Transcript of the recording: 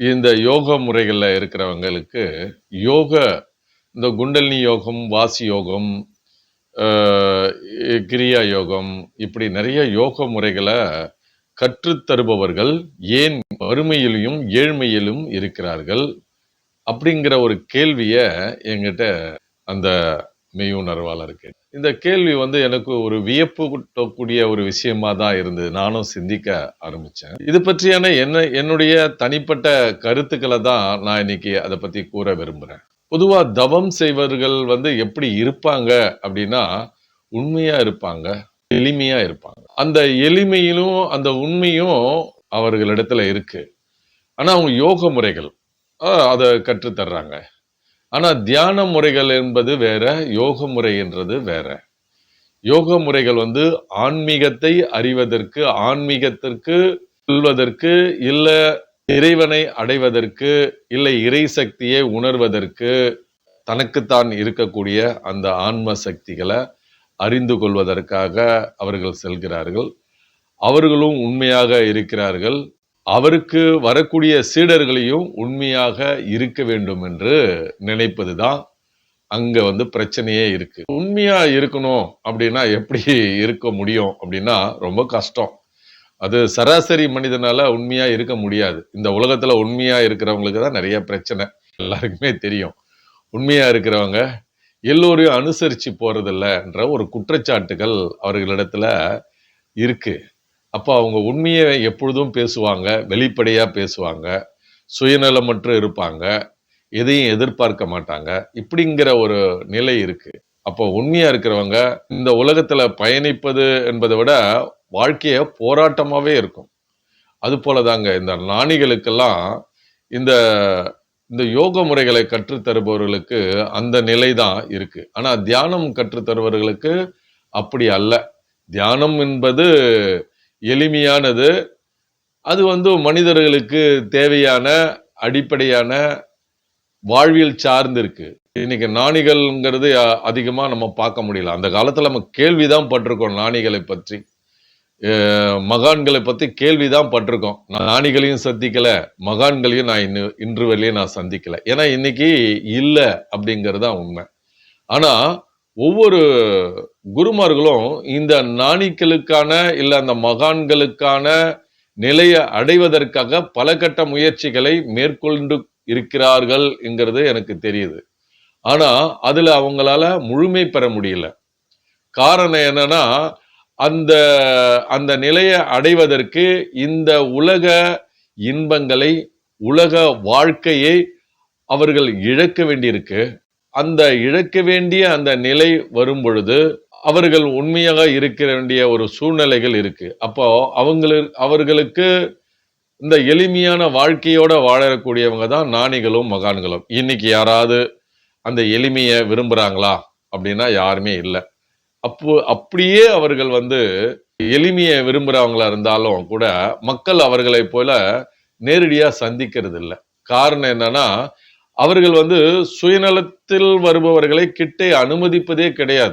இந்த யோக முறைகளில் இருக்கிறவங்களுக்கு யோக இந்த குண்டலினி யோகம் வாசி யோகம் கிரியா யோகம் இப்படி நிறைய யோக முறைகளை கற்றுத்தருபவர்கள் ஏன் வறுமையிலும் ஏழ்மையிலும் இருக்கிறார்கள்? அப்படிங்கிற ஒரு கேள்வியை என்கிட்ட அந்த மெய்யுணர்வாளர் கேட்டு இந்த கேள்வி வந்து எனக்கு ஒரு வியப்பு கூட்டக்கூடிய ஒரு விஷயமா தான் இருந்தது. நானும் சிந்திக்க ஆரம்பித்தேன் இது பற்றியான என்ன என்னுடைய தனிப்பட்ட கருத்துக்களை தான் நான் இன்னைக்கு அதை பற்றி கூற விரும்புகிறேன் பொதுவாக தவம் செய்வர்கள் வந்து எப்படி இருப்பாங்க அப்படின்னா உண்மையாக இருப்பாங்க எளிமையாக இருப்பாங்க. அந்த எளிமையிலும் அந்த உண்மையும் அவர்களிடத்துல இருக்கு. ஆனால் அவங்க யோக முறைகள் அதை கற்றுத்தர்றாங்க. ஆனால் தியான முறைகள் என்பது வேற யோக முறை என்றது வேற. யோக முறைகள் வந்து ஆன்மீகத்தை அறிவதற்கு ஆன்மீகத்திற்கு செல்வதற்கு இல்லை இறைவனை அடைவதற்கு இல்லை இறை சக்தியை உணர்வதற்கு தனக்குத்தான் இருக்கக்கூடிய அந்த ஆன்ம சக்திகளை அறிந்து கொள்வதற்காக அவர்கள் செல்கிறார்கள். அவர்களும் உண்மையாக இருக்கிறார்கள். அவருக்கு வரக்கூடிய சீடர்களையும் உண்மையாக இருக்க வேண்டும் என்று நினைப்பது தான் அங்கே வந்து பிரச்சனையே இருக்கு. உண்மையாக இருக்கணும் அப்படின்னா எப்படி இருக்க முடியும் அப்படின்னா ரொம்ப கஷ்டம். அது சராசரி மனிதனால உண்மையா இருக்க முடியாது. இந்த உலகத்துல உண்மையா இருக்கிறவங்களுக்கு தான் நிறைய பிரச்சனை. எல்லாருக்குமே தெரியும். உண்மையா இருக்கிறவங்க எல்லோரையும் அனுசரிச்சு போகிறதில்லன்ற ஒரு குற்றச்சாட்டுகள் அவர்களிடத்துல இருக்கு. அப்போ அவங்க உண்மையை எப்பொழுதும் பேசுவாங்க வெளிப்படையாக பேசுவாங்க சுயநலமற்று இருப்பாங்க எதையும் எதிர்பார்க்க மாட்டாங்க. இப்படிங்கிற ஒரு நிலை இருக்குது அப்போ உண்மையாக இருக்கிறவங்க இந்த உலகத்தில் பயணிப்பது என்பதை விட வாழ்க்கையை போராட்டமாகவே இருக்கும். அது போலதாங்க இந்த நாணிகளுக்கெல்லாம் இந்த இந்த யோக முறைகளை கற்றுத் தருபவர்களுக்கு அந்த நிலை தான் இருக்குது ஆனால் தியானம் கற்றுத்தருபவர்களுக்கு அப்படி அல்ல. தியானம் என்பது எளிமையானது. அது வந்து மனிதர்களுக்கு தேவையான அடிப்படையான வாழ்வியல் சார்ந்து இருக்கு இன்னைக்கு நாணிகள்ங்கிறது அதிகமாக நம்ம பார்க்க முடியல. அந்த காலத்தில் நம்ம கேள்விதான் பட்டிருக்கோம் நாணிகளை பற்றி. மகான்களை மகான்களை கேள்வி கேள்விதான் பட்டிருக்கோம். நான் நாணிகளையும் சந்திக்கலை மகான்களையும் நான் இன்னு இன்று வரையிலையும் நான் சந்திக்கலை. ஏன்னா இன்னைக்கு இல்லை அப்படிங்கிறது தான் உண்மை. ஆனால் ஒவ்வொரு குருமார்களும் இந்த நாணிக்களுக்கான இல்லை அந்த மகான்களுக்கான நிலையை அடைவதற்காக பல கட்ட முயற்சிகளை மேற்கொண்டு இருக்கிறார்கள் என்கிறது எனக்கு தெரியுது. ஆனால் அதில் அவங்களால முழுமை பெற முடியல. காரணம் என்னன்னா அந்த அந்த நிலையை அடைவதற்கு இந்த உலக இன்பங்களை உலக வாழ்க்கையை அவர்கள் இழக்க வேண்டியிருக்கு. அந்த இழக்க வேண்டிய அந்த நிலை வரும் பொழுது அவர்கள் உண்மையாக இருக்க வேண்டிய ஒரு சூழ்நிலைகள் இருக்கு. அப்போ அவங்களு அவர்களுக்கு இந்த எளிமையான வாழ்க்கையோட வாழக்கூடியவங்க தான் நாணிகளும் மகான்களும். இன்னைக்கு யாராவது அந்த எளிமையை விரும்புறாங்களா அப்படின்னா யாருமே இல்லை. அப்போ அப்படியே அவர்கள் வந்து எளிமையை விரும்புறவங்களா இருந்தாலும் கூட மக்கள் அவர்களை போல நேரடியாக சந்திக்கிறது இல்லை காரணம் என்னன்னா அவர்கள் வந்து சுயநலத்தில் வருபவர்களை கிட்டே அனுமதிப்பதே கிடையாது.